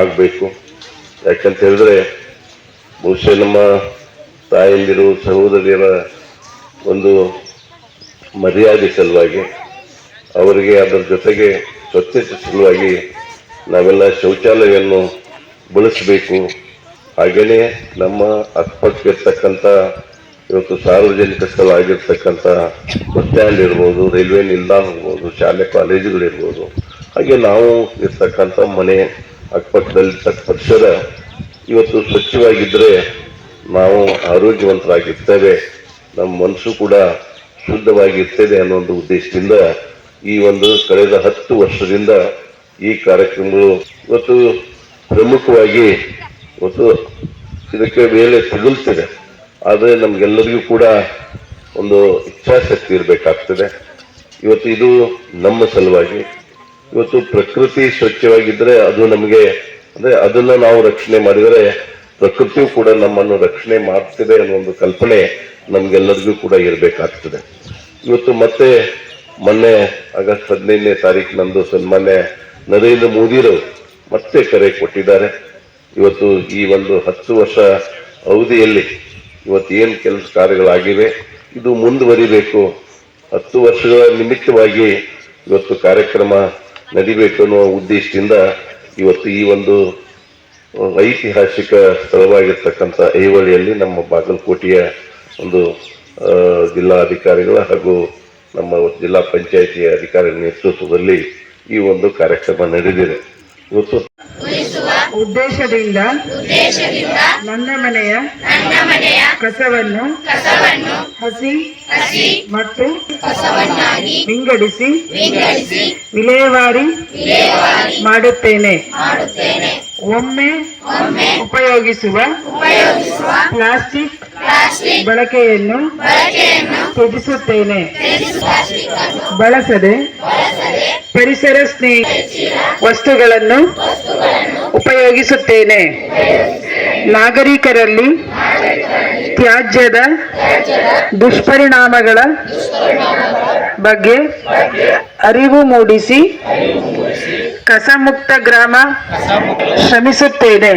ಆಗಬೇಕು. ಯಾಕಂತ ಹೇಳಿದ್ರೆ, ಬಹುಶಃ ನಮ್ಮ ತಾಯಂದಿರು, ಸಹೋದರಿಯರ ಒಂದು ಮರ್ಯಾದೆ ಸಲುವಾಗಿ, ಅವರಿಗೆ ಅದರ ಜೊತೆಗೆ ಸ್ವಚ್ಛತೆ ಸಲುವಾಗಿ ನಾವೆಲ್ಲ ಶೌಚಾಲಯವನ್ನು ಬಳಸಬೇಕು. ಹಾಗೆಯೇ ನಮ್ಮ ಅಕ್ಕಪಕ್ಕಿರ್ತಕ್ಕಂಥ ಇವತ್ತು ಸಾರ್ವಜನಿಕ ಸ್ಥಳ ಆಗಿರ್ತಕ್ಕಂಥ ಬಸ್ ಸ್ಟ್ಯಾಂಡ್ ಇರ್ಬೋದು, ರೈಲ್ವೆ ನಿಲ್ದಾಣ ಇರ್ಬೋದು, ಶಾಲೆ, ಕಾಲೇಜುಗಳಿರ್ಬೋದು ಹಾಗೆ ನಾವು ಇರ್ತಕ್ಕಂಥ ಮನೆ ಅಕ್ಕಪಕ್ಕದಲ್ಲಿ ಪರಿಸರ, ಇವತ್ತು ಸ್ವಚ್ಛವಾಗಿದ್ದರೆ ನಾವು ಆರೋಗ್ಯವಂತರಾಗಿರ್ತೇವೆ. ನಮ್ಮ ಮನಸ್ಸು ಕೂಡ ಶುದ್ಧವಾಗಿರ್ತದೆ ಅನ್ನೋ ಒಂದು ಉದ್ದೇಶದಿಂದ ಈ ಒಂದು ಕಳೆದ ಹತ್ತು ವರ್ಷದಿಂದ ಈ ಕಾರ್ಯಕ್ರಮಗಳು ಇವತ್ತು ಪ್ರಮುಖವಾಗಿ ಇವತ್ತು ಇದಕ್ಕೆ ಮೇಲೆ ತಗುಲ್ತಿದೆ. ಆದರೆ ನಮಗೆಲ್ಲರಿಗೂ ಕೂಡ ಒಂದು ಇಚ್ಛಾಶಕ್ತಿ ಇರಬೇಕಾಗ್ತದೆ. ಇವತ್ತು ಇದು ನಮ್ಮ ಸಲುವಾಗಿ ಇವತ್ತು ಪ್ರಕೃತಿ ಸ್ವಚ್ಛವಾಗಿದ್ರೆ ಅದು ನಮಗೆ, ಅಂದ್ರೆ ಅದನ್ನ ನಾವು ರಕ್ಷಣೆ ಮಾಡಿದರೆ ಪ್ರಕೃತಿಯು ಕೂಡ ನಮ್ಮನ್ನು ರಕ್ಷಣೆ ಮಾಡ್ತಿದೆ ಅನ್ನೋ ಒಂದು ಕಲ್ಪನೆ ನಮ್ಗೆಲ್ಲರಿಗೂ ಕೂಡ ಇರಬೇಕಾಗ್ತದೆ. ಇವತ್ತು ಮತ್ತೆ ಮೊನ್ನೆ ಆಗಸ್ಟ್ ಹದಿನೈದನೇ ತಾರೀಕಿನಂದು ಸನ್ಮಾನ್ಯ ನರೇಂದ್ರ ಮೋದಿರು ಮತ್ತೆ ಕರೆ ಕೊಟ್ಟಿದ್ದಾರೆ. ಇವತ್ತು ಈ ಒಂದು ಹತ್ತು ವರ್ಷ ಅವಧಿಯಲ್ಲಿ ಇವತ್ತು ಏನು ಕೆಲಸ ಕಾರ್ಯಗಳಾಗಿವೆ, ಇದು ಮುಂದುವರಿಬೇಕು. ಹತ್ತು ವರ್ಷಗಳ ನಿಮಿತ್ತವಾಗಿ ಇವತ್ತು ಕಾರ್ಯಕ್ರಮ ನಡಿಬೇಕು ಅನ್ನುವ ಉದ್ದೇಶದಿಂದ ಇವತ್ತು ಈ ಒಂದು ಐತಿಹಾಸಿಕ ಸ್ಥಳವಾಗಿರ್ತಕ್ಕಂಥ ಐವಳಿಯಲ್ಲಿ ನಮ್ಮ ಬಾಗಲಕೋಟೆಯ ಒಂದು ಜಿಲ್ಲಾಧಿಕಾರಿಗಳ ಹಾಗೂ ನಮ್ಮ ಜಿಲ್ಲಾ ಪಂಚಾಯಿತಿಯ ಅಧಿಕಾರಿಗಳ ನೇತೃತ್ವದಲ್ಲಿ ಈ ಒಂದು ಕಾರ್ಯಕ್ರಮ ನಡೆದಿದೆ. ಇವತ್ತು ಉದ್ದೇಶದಿಂದ ನನ್ನ ಮನೆಯ ಕಸವನ್ನು ಹಸಿ ಮತ್ತು ವಿಂಗಡಿಸಿ ವಿಲೇವಾರಿ ಮಾಡುತ್ತೇನೆ. ಒಮ್ಮೆ ಉಪಯೋಗಿಸುವ ಪ್ಲಾಸ್ಟಿಕ್ ಬಳಕೆಯನ್ನು ತ್ಯಜಿಸುತ್ತೇನೆ. ಬಳಸದೆ ಪರಿಸರ ಸ್ನೇಹಿ ವಸ್ತುಗಳನ್ನು ಉಪಯೋಗಿಸುತ್ತೇನೆ. ನಾಗರಿಕರಲ್ಲಿ ತ್ಯಾಜ್ಯದ ದುಷ್ಪರಿಣಾಮಗಳ ಬಗ್ಗೆ ಅರಿವು ಮೂಡಿಸಿ ಕಸಮುಕ್ತ ಗ್ರಾಮ ಶ್ರಮಿಸುತ್ತೇನೆ.